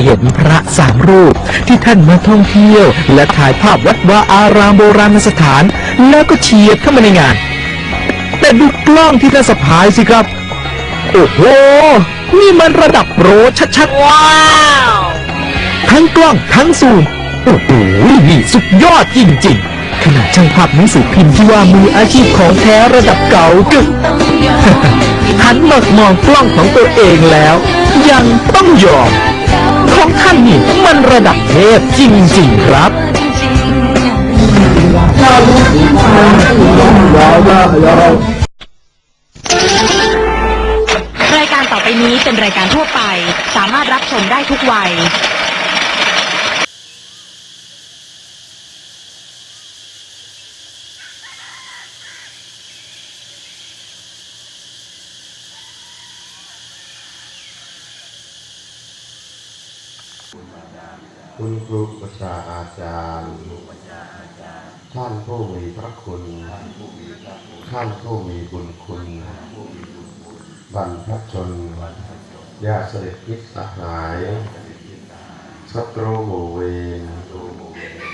เหลือบไปเห็นพระสามรูปที่ท่านมาท่องเที่ยว และถ่ายภาพวัดวาอารามโบราณสถาน แล้วก็เฉียดเข้ามาในงาน แต่ดูกล้องที่ท่านสะพายสิครับ โอ้โห นี่มันระดับโปรชัดๆ ว้าว ทั้งกล้องทั้งซูม โอ้โห นี่สุดยอดจริงๆ ขนาดช่างภาพหนังสือพิมพ์ที่ว่ามืออาชีพของแท้ระดับเก่ากึก หันมามองกล้องของตัวเองแล้ว ยังต้องยอม ระดับเทพจริงๆครับรายการต่อไปนี้เป็นรายการทั่วไป สามารถรับชมได้ทุกวัย รูปชาอาจารย์ ท่านผู้มีพระคุณ ท่านผู้มีบุญคุณ บรรพชนญาติสนิทมิตรสหายศัตรูหมู่เวร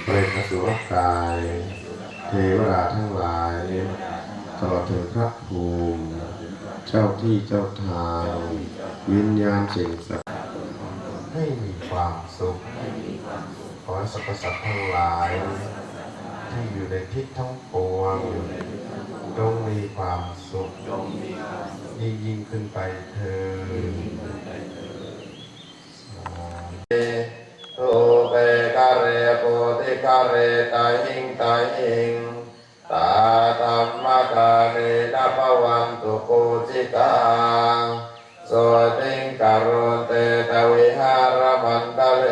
เปรตสุรกาย เทวดาทั้งหลายตลอดถึงพระภูมิ เจ้าที่เจ้าทาง วิญญาณสิ่งศักดิ์ ให้มีความสุข ขอให้สรรพสัตว์ทั้งหลาย ที่อยู่ในทิศทั้งปวงจงมีความสุขยิ่งยิ่งขึ้นไปเถิดโตเปกะเรโปติกะเรตาหิงตาหิงตาธรรมกาเรนะภวันตุโกจิกัง โสติงกโรเตตวิหารมันตะเล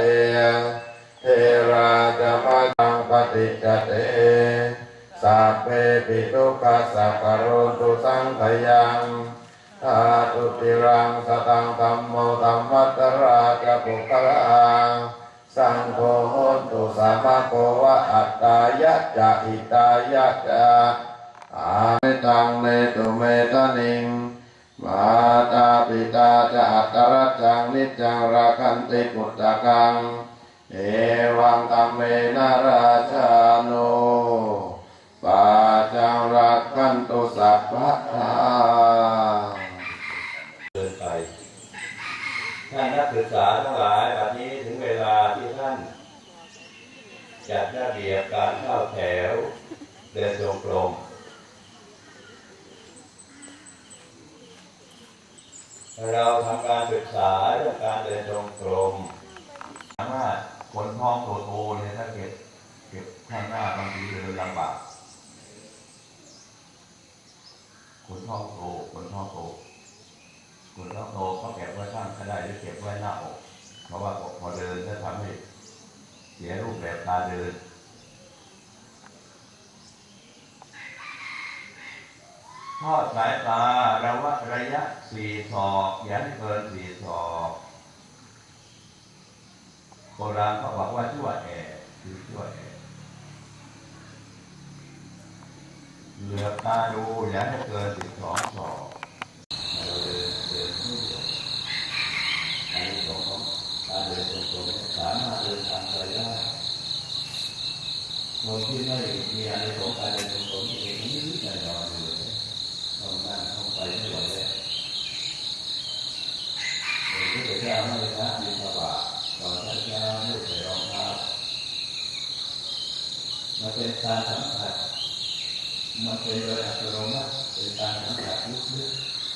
เทราจะมาจังปฏิจเตสัพเพปิทุกขสัพพโรตุสังขยังทาตุติรังสตังธัมโมธัมมัตราจะปุคลังสังโฆโหนตุสามโกวะอัตตายะจะอิตายะจะอาเมตังเนตุเมตานิง มาตาปิตาจะอัตรัจังนิจจังราคันติปุตตะกัง เอวังตัมเมนาราชาโนปาจังรักขันตุสัพพะทาเดินไปท่านนักศึกษาทั้งหลายวันนี้ถึงเวลาที่ท่าน จัดระเบียบการเข้าแถวเดินจงกรม เราทำการศึกษาเรื่องการเดินจงกรมสามารถคนท้องโตโตเนี่ยถ้าเก็บเก็บข้างหน้าบางทีเดินลำบากคนท้องโตคนท้องโตคุณต้องโตเขาเก็บไว้ข้างก็ได้หรือเก็บไว้หน้าอกเพราะว่าพอเดินจะทำให้เสียรูปแบบการเดิน ทอดสายตาระวะระยะสี่ศอกอย่าให้เกินสี่ศอกโบราณเขาบอกว่าชั่วแอคือชั่วแอเหลือบตาดูอย่าให้เกินสิบสองศอกเราเดินเดินทุกอย่างอันนี้ของเขาการเดินตรงๆสามารถเดินทางไกลได้คนที่ไม่มีอันนี้ของการเดินตรงๆเองนิดๆหน่อยๆอยู่เลยต้องนั่งต้องไปไม่ไหวแล้วเออที่พระ เจ้าให้พระบิณฑบาตก่อนพระเจ้าให้ใส่รองเท้ามันเป็นการสัมผัสมันเป็นโดยอัตโนมัติเป็นการสัมผัสลึก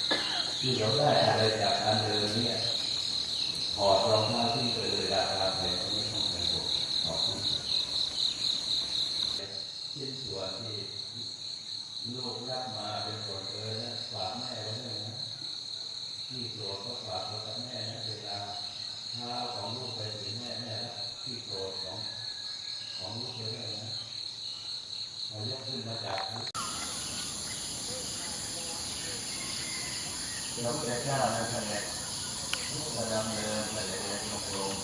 ๆที่เราได้อะไรจากการเดินเนี่ยถอดรองเท้าที่เคยเลยราคาแพงก็ไม่ต้องแพงหรอกถอดที่ชิ้นส่วนที่โลกรับมาเป็นส่วนเกินะฝากแม่ไว้ด้วยนะ ที่โกรธก็ฝากไว้กับแม่นะเวลาเท้าของลูกไปถึงแม่แม่แล้วที่โกรธของของลูกไปด้วยนะพอยกขึ้นมาจากพื้นเราจะก้าวนะท่านเนี่ยลูกกำลังเดินไปเดินลงลง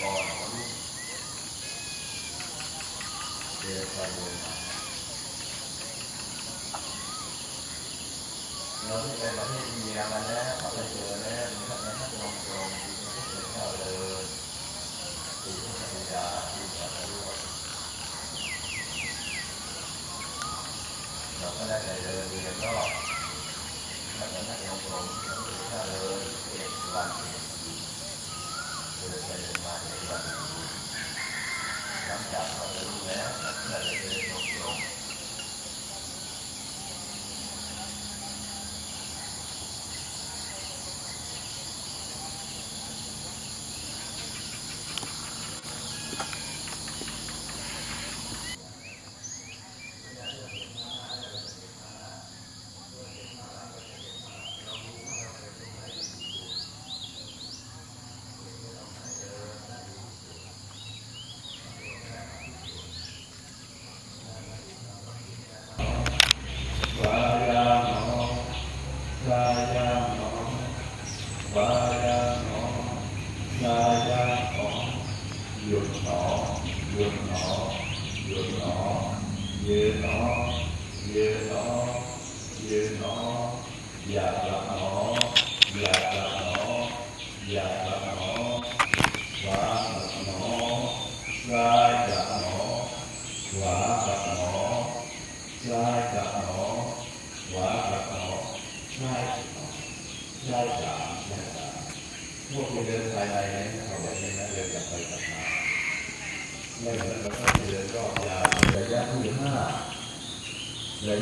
ก่อนลูกเดินไปเดินมา Nungguin banyak dia mana, pada jalan, mana mana nongkrong, mana ada, tidak ada, tidak ada. Kalau ada ada dia tu, mana mana nongkrong, tidak ada, tidak tuan. Tidak ada mana tuan. Kamu tak ada, tidak ada nongkrong.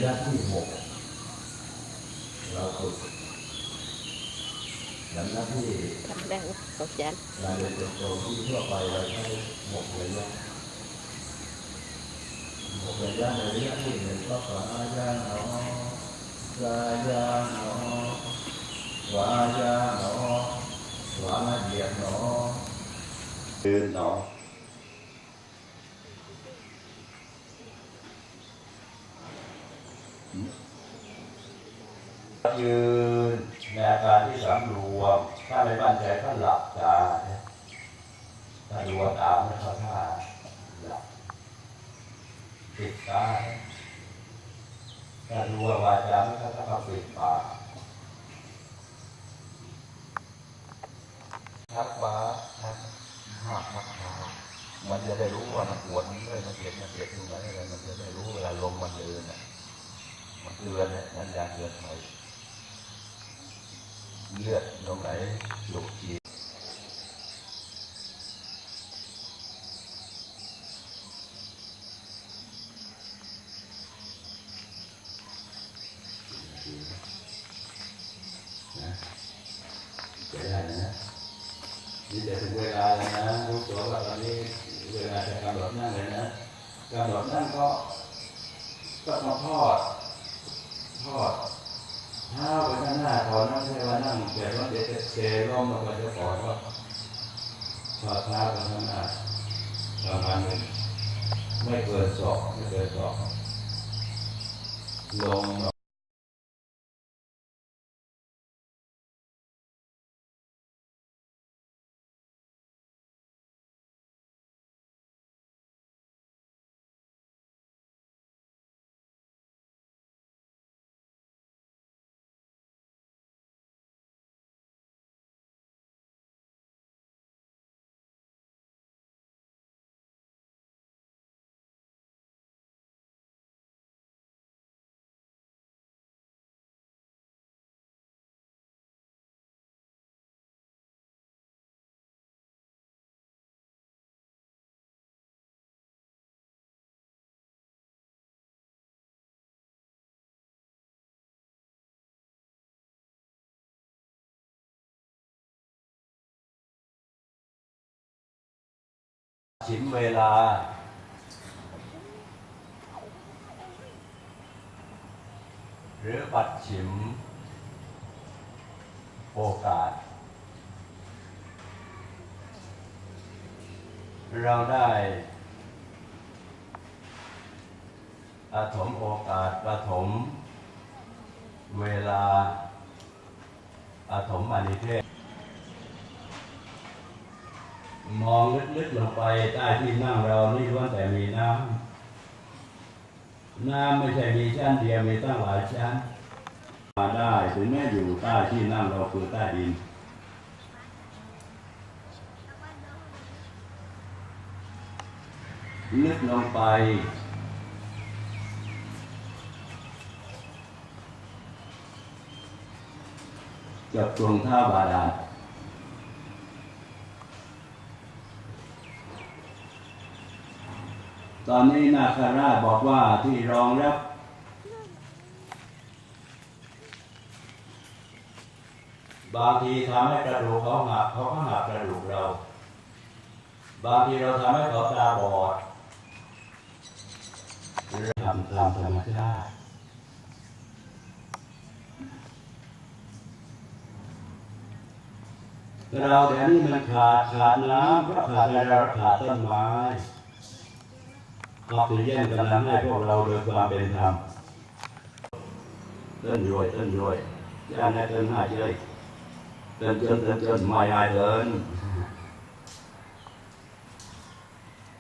ระยะที่หกเราฝึกหลังจากที่ทำได้ขอบใจการเรียนเติบโตที่ทั่วไปเราใช้หกระ ยืนในอาการที่สำรวม ถ้าไม่มั่นใจก็หลับตาถ้าดูว่าตาไม่เข้าท่าหลับปิดตาถ้าดูว่าวาจาไม่เข้าท่าก็ปิดปากทักมาทักหักทักมามันจะได้รู้ว่ามันปวดมันเลยมันเจ็บมันเจ็บตรงไหนอะไรมันจะได้รู้เวลาลมมันเดินน่ะมันเตือนเนี่ยมันยาเตือนไป เลือดตรงไหนหลุดทีนะจะได้นะนี่จะถึงเวลาแล้วนะรู้ตัวว่าตอนนี้เวลาจะกำหนดนั่งเลยนะกำหนดนั่งก็ก็มาทอด ทอด เท้าไปข้างหน้าถอนไม่ใช่ว่านั่งแต่ว่าเดี๋ยวจะเชร่มลงไปจะปล่อยว่าถอดเท้าไปข้างหน้าประมาณหนึ่งไม่เกินสองไม่เกินสองลง ชิมเวลา หรือปัดฉิม โอกาส เราได้อาถมโอกาสประถมเวลาอาถมอนิเทศ มองลึกๆลงไปใต้ที่นั่งเรานี่ล้วนแต่มีน้ำน้ำไม่ใช่มีชั้นเดียวมีตั้งหลายชั้น มาได้ถึงแม้อยู่ใต้ที่นั่งเราคือใต้ดินลึกลงไปกับตรงท่าบาดาล ตอนนี้นาคาราบอกว่าที่รองรับบางทีทำให้กระดูกเขาหักเขาก็หักกระดูกเรา บางทีเราทำให้เขาตาบอดเราทำตามธรรมชาติเราเดี๋ยวนี้มันขาดขาดน้ำเพราะขาดอะไรเราขาดต้นไม้ ออกซิเจนกำลังให้พวกเราโดยความเป็นธรรมเต้นรวยเต้นรวยย่างให้ต้นหายเฉยเต้นจนเต้นจนไม่หายเดิน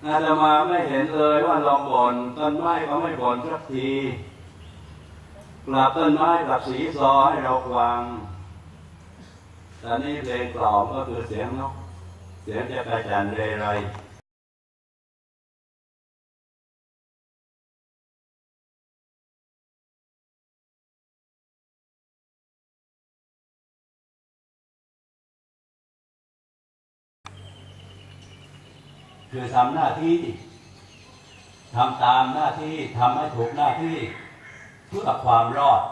อาตมาไม่เห็นเลยว่าลองบ่นต้นไม้ก็ไม่บ่นสักทีกลับต้นไม้กลับสีซอให้เราฟังตอนนี้เพลงกล่อมก็คือเสียงนกเสียงจะกระจันเรไร คือทำหน้าที่ทำตามหน้าที่ทำให้ถูกหน้าที่เพื่อความรอด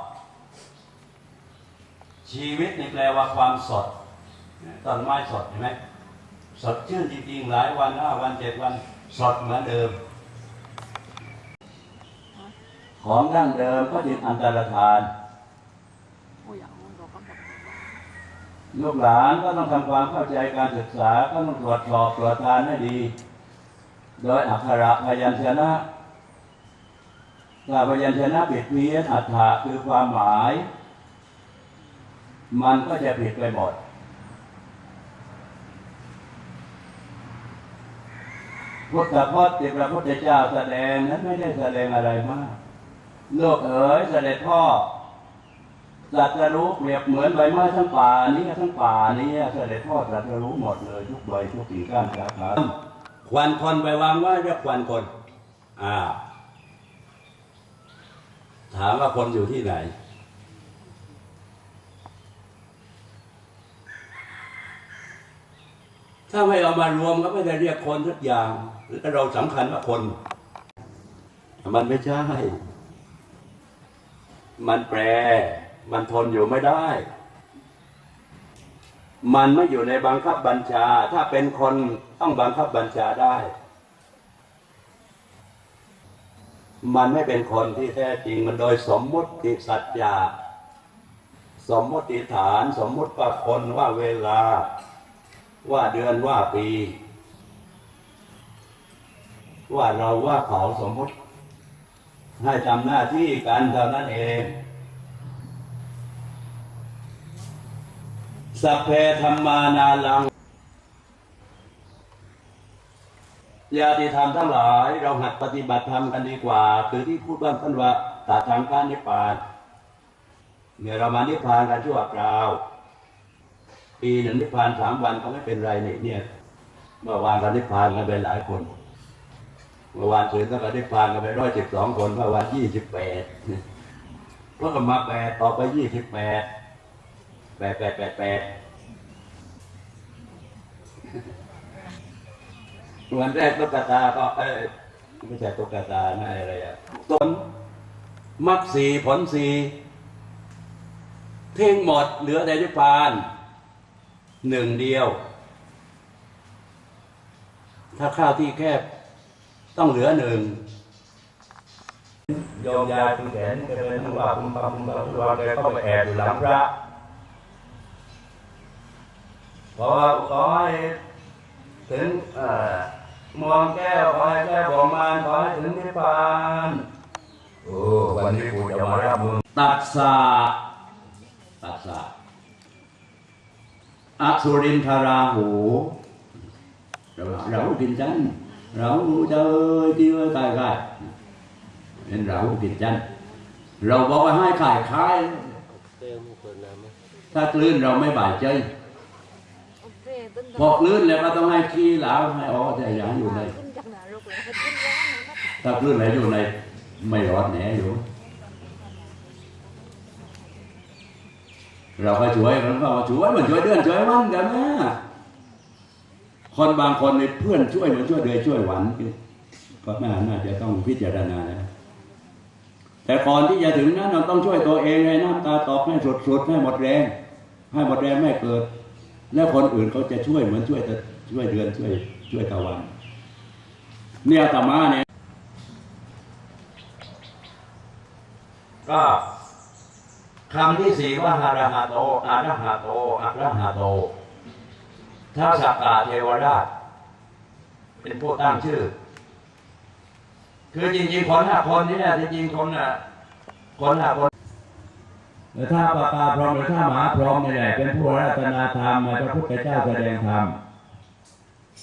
ชีวิตนี่แปลว่าความสดต้นไม้สดเห็นไหมสดชื่นจริงๆ หลายวันห้าวันเจ็ดวันสดเหมือนเดิม ของดั้งเดิมก็จึงอันตรธาน ลูกหลานก็ต้องทำความเข้าใจการศึกษาก็ต้องตรวจสอบตรวจทานให้ดี โดยอักขระพยัญชนะถ้าพยัญชนะผิดเพี้ยนอัฏฐะคือความหมาย มันก็จะผิดไปหมดพุทธพจน์ที่พระพุทธเจ้าแสดงนั้นไม่ได้แสดงอะไรมาก โลกเอ๋ยเสด็จพ่อ ตรัสรู้เปรียบเหมือนใบไม้ทั้งป่านี้ทั้งป่านี้เสด็จพ่อตรัสรู้หมดเลยทุกใบทุกกิ่งก้านสาขาควันคนไปวางไว้เรียกควันคน อ่า ถามว่าคนอยู่ที่ไหน ถ้าไม่เอามารวมก็ไม่ได้เรียกคนทุกอย่างหรือเราสำคัญว่าคน มันไม่ใช่ มันแปร มันทนอยู่ไม่ได้ มันไม่อยู่ในบังคับบัญชา ถ้าเป็นคนต้องบังคับบัญชาได้ มันไม่เป็นคนที่แท้จริงมันโดยสมมุติสัจจาสมมติฐานสมมุติว่าคนว่าเวลาว่าเดือนว่าปี ว่าเราว่าเขาสมมติ ให้ทำหน้าที่กันเท่านั้นเอง สัพเพธรรมานาลังญาติธรรมทั้งหลายเราหัดปฏิบัติธรรมกันดีกว่า คือที่พูดบ้างท่านว่าตาทางการนิพพานเนี่ยเรามานิพพานกันชั่วคราว ปีหนึ่งนิพพานสามวันก็ไม่เป็นไรนี่เนี่ยเมื่อวานกันนิพพานกันไปหลายคนเมื่อวานคืนก็กันนิพพานกันไปร้อยสิบสองคนเมื่อวานยี่สิบแปดเพิ่มมาแปดต่อไปยี่สิบแปด แปดแปดแปดแปดวันแรกตุ๊กตาก็เอ้ไม่ใช่ตุ๊กตานะอะไรอะต้นมรรคสีผลสีทิ้งหมดเหลือแต่นิพพานหนึ่งเดียว ถ้าข้าวที่แคบต้องเหลือหนึ่งโยมยายคุณแขนแกเป็นทุกว่าคุณปาคุณปาคุณว่าแกก็ไปแอบอยู่หลังพระ พอขอให้ถึงเอ่อมวงแก้วขอให้แก้วบอกมานขอให้ถึงนิพพานโอ้วันนี้กูจะมารับมือตัดสาตัดสาอสุรินทราหูเรากิน chân rau chơi kêu cài cài nên rau กิน chân เราบอกว่าให้ขายขายถ้าคลื่นเราไม่บ่ายใจ พอคลื่นแล้วก็ต้องให้ขี้หลาวให้ออกแต่อย่าอยู่ในถ้าคลื่นไหนอยู่ในไม่รอดแหนอยู่ เราก็ช่วยมันก็ช่วยมันช่วยเดือนช่วยวันกันนะคนบางคนในเพื่อนช่วยมันช่วยเดือนช่วยวันก็น่าน่าจะต้องพิจารณาแล้วแต่ก่อนที่จะถึงนั้นเราต้องช่วยตัวเองให้น้ำตาตกให้สุดๆให้หมดแรง ให้หมดแรงไม่เกิด แล้วคนอื่นเขาจะช่วยเหมือนช่วยตะช่วยเดือนช่วยช่วยตะวัน เนี่ยตมาเนี่ยก็คำที่สี่ว่าหาระหะโตอะระหะโตอะระหะโตท้าสักกาเทวราช เป็นผู้ตั้งชื่อ คือจริงๆคนห้าคนนี่เนี่ยจริงๆคนน่ะคนห้าคน ถ้าปากาพรหมหรือถ้าหมาพรหมนี่แหละเป็นผู้รัตนาธรรมมาพระพุทธเจ้าแสดงธรรม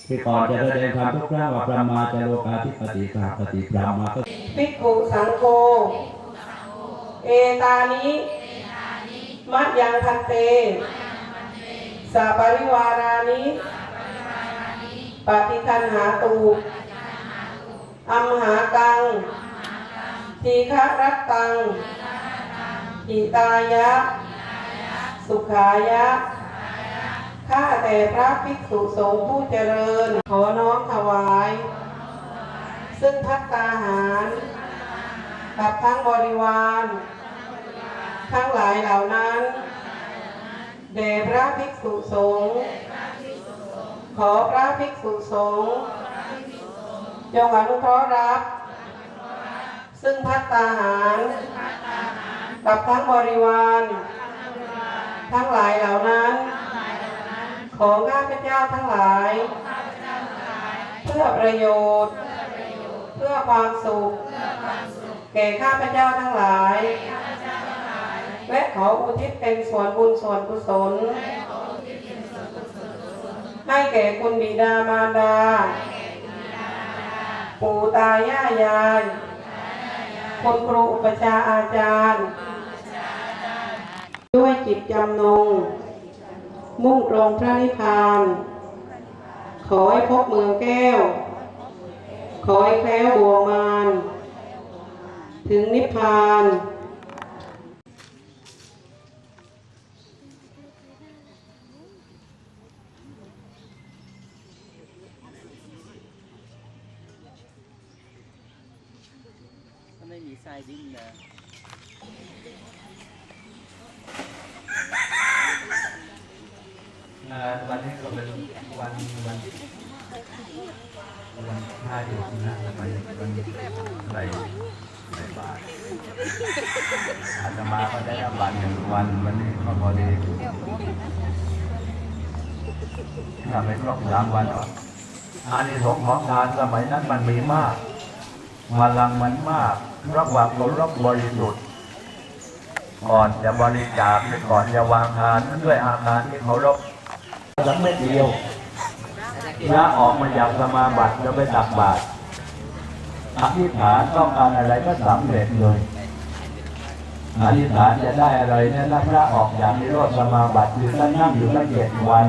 ที่ก่อนจะแสดงธรรมทุกครั้งว่าพระมาจะโลกาธิปติกาปฏิพรหมาก็ภิกขุสังโฆเอตานิมัจยังพันเตสาปริวารานิปฏิคันหาตูอัมหากังทีฆะรัตตัง หิตายะ สุขายะ ข้าแต่พระภิกษุสงฆ์ผู้เจริญ ขอน้อมถวาย ซึ่งพัตตาหาร กับทั้งบริวาร ทั้งหลายเหล่านั้น แด่พระภิกษุสงฆ์ ขอพระภิกษุสงฆ์จงอนุเคราะห์รับ ซึ่งพัตตาหาร กับทั้งบริวาร ทั้งหลายเหล่านั้น ของข้าพเจ้าทั้งหลาย เพื่อประโยชน์ เพื่อความสุข แก่ข้าพเจ้าทั้งหลาย และขออุทิศเป็นส่วนบุญส่วนกุศล ให้แก่คุณบิดามารดา ปู่ตายายายคุณครูอุปชฌาย์อาจารย์ จิตจำนง มุ่งตรงพระนิพพาน ขอให้พบเมืองแก้ว ขอให้แคล้วบัวมานถึงนิพพาน ไม่มีทรายดิ้นนะ วันนี้ก็เป็นวันวันวันห้าเดือนนะวันวันใส่ใส่บาตรอาต มาก็ได้รับบัตหนึ่งวันวันนี้ก็พอดีถ้าไม่ครบสามวันอานิสงส์ของทานสมัยนั้นมันมีมากมาลังมันมากราะความเคารพบริสุทธิ์ก่อนจะบริจาคก่อนจะวางทานด้วยอาการที่เคารพสักเม็ดเดียวพระออกมาจากสมาบัติจะไปตักบาตรอธิษฐานต้องการอะไรก็สำเร็จเลย อธิษฐานจะได้อะไรเนี่ยนักพระออกจากนิโรธสมาบัติคือท่านนั่งอยู่ตั้งเจ็ดวัน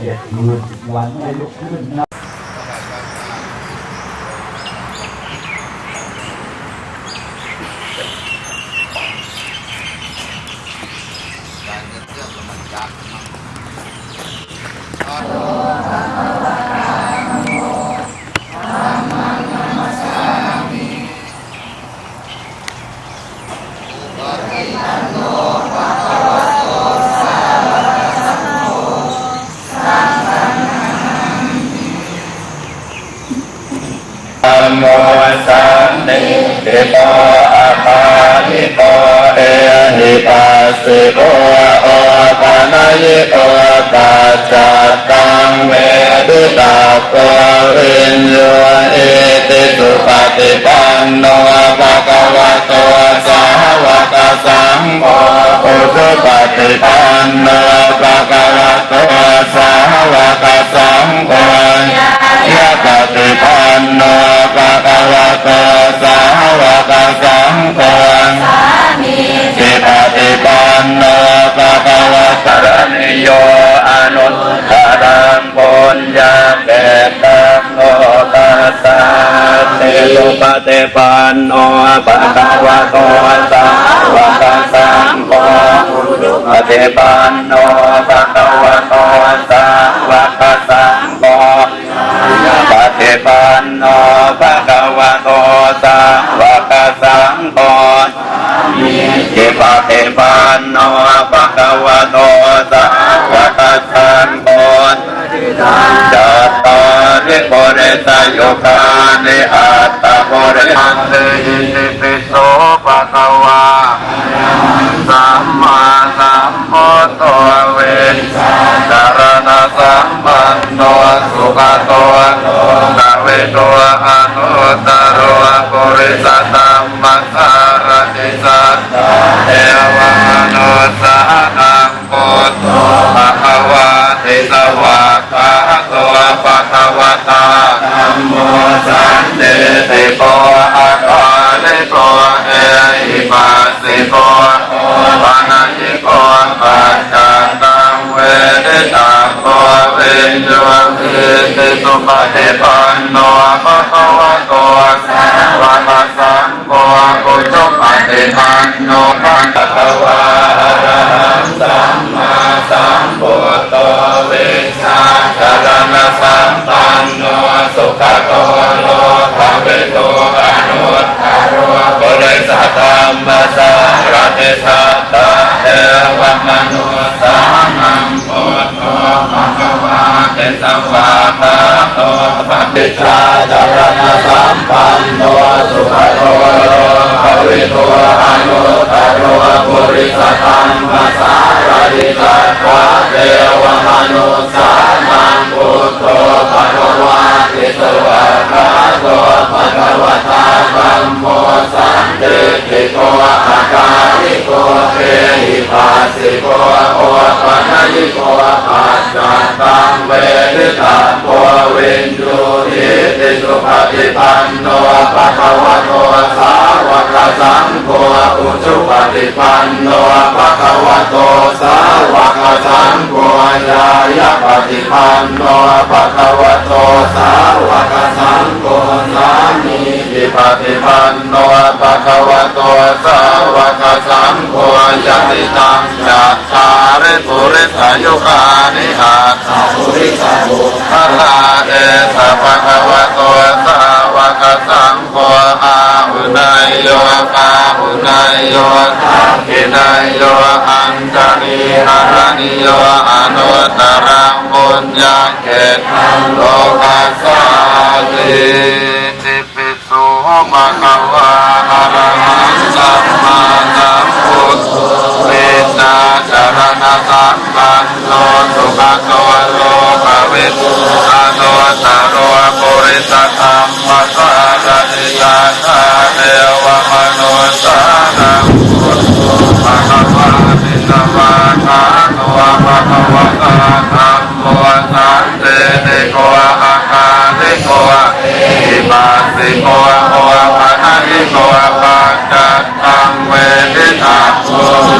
เจ็ดคืนวันไม่ลุกขึ้นนะ ธัมโมสันติติ โตอาภาลิโตเอหิปัสสิโกโอปะนะยิโตตัจจัตตังเวทิตาโกวินโยเอติสุปฏิปันโนภะคะวะโตสาวกสังโฆอุสุปฏิปันโน ยปฏิปันโนภะคะวะโตสาวกสังโฆปฏิปันโนภะคะวะโตสาวกสังโฆปฏิปันโนภะคะวะโตสาวกสังโฆจิปะเทปันโนภะคะวะโตสาวกสังโฆจัตตาริโกเรสโยคา ตตาโกเรอันเตอิติปิโสภะคะวะสัมมาสัมพุทโธเวสสารณะสัมปันโนสุขโตตะเวโตอนุตตรโอปุริสตัมมัสสารติสัตเทวมนุสสานังพุทโธภะคะวะเทสวะคา โตภะคะวะตาธัมโมสันเตติโกอะกาลิโกเอหิปัสสิโกปานาจิโกปัจจตังเวทิตาโกเวนจวังคิติสุปฏิปันโนภะคะวะโตสาวกสัง กุจปฏิปันโนภะคะวะอะระหังสัมมาสัมพุทโตเวสาจารณะสัมปันโนสุขโตโลภะเวโตอนุตตรโรปุริสตัมมัสสารติสัตตะเทวมนุสสานังพุทโธภะวะ ติสวะคาโตปฏิจจาจารณะสัมปันโนสุขโตโลภะเวโตอนุตโรปุริสตังมาสารติสัตวะเทวมนุสานังพุทโธภะวะติสวาโตภะคะ วตาธัมโมสันติติโกอาการิโกเอหิปัสสิโกโอปะนะยิโกปัจจัตตังเวทิตาโกวินยูหิติสุปฏิปันโนภะคะวะโตสาวกสังโฆอุชุปฏิปันโนภะคะวะโตสาวกสังโฆยายะปฏิปันโนภะคะวะโตสาวกสังโฆสามีจิปฏิปันโนภะคะวะโตสาวกสังโฆยะติตังจัตตาริปุริสายุคานิอัตถปุริสามุขลาเอสะภะคะวะโตสาวกสังโฆอาหุนายโยกาหุนายโยทักขินายโยอัญจลีหารณิโยอนุตรังบุญญาเกตังโลกัสสาติ สุภะคะวะอะระหังสัมมาสัมพุทโธเวสสาจารณะสัมปันโนสุขโตโลภะเวทุอนุตตรโรปุริสตัมมัสสารติสัทธาเทวมนุสสานังพุทโธภะคะวะติสวะคาโตภะคะวะตาธัมโมสันเตติโก ปัสสิโกโอปะนะยิโกปัจจัตตังเวทิตาโก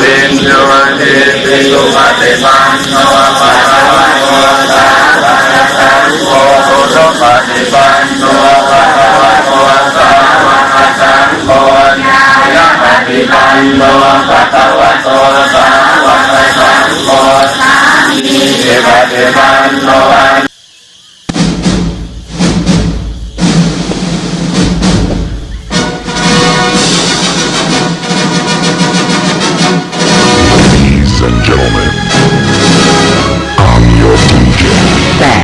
วินโยหิติสุปฏิปันโนภะคะวะโตสาวกสังโฆสุปฏิปันโนภะคะวะโตสาวกสังโฆญาญาปฏิปันโนภะคะวะโตสาวกสังโฆสามีปฏิปันโน gentlemen, I'm your DJ.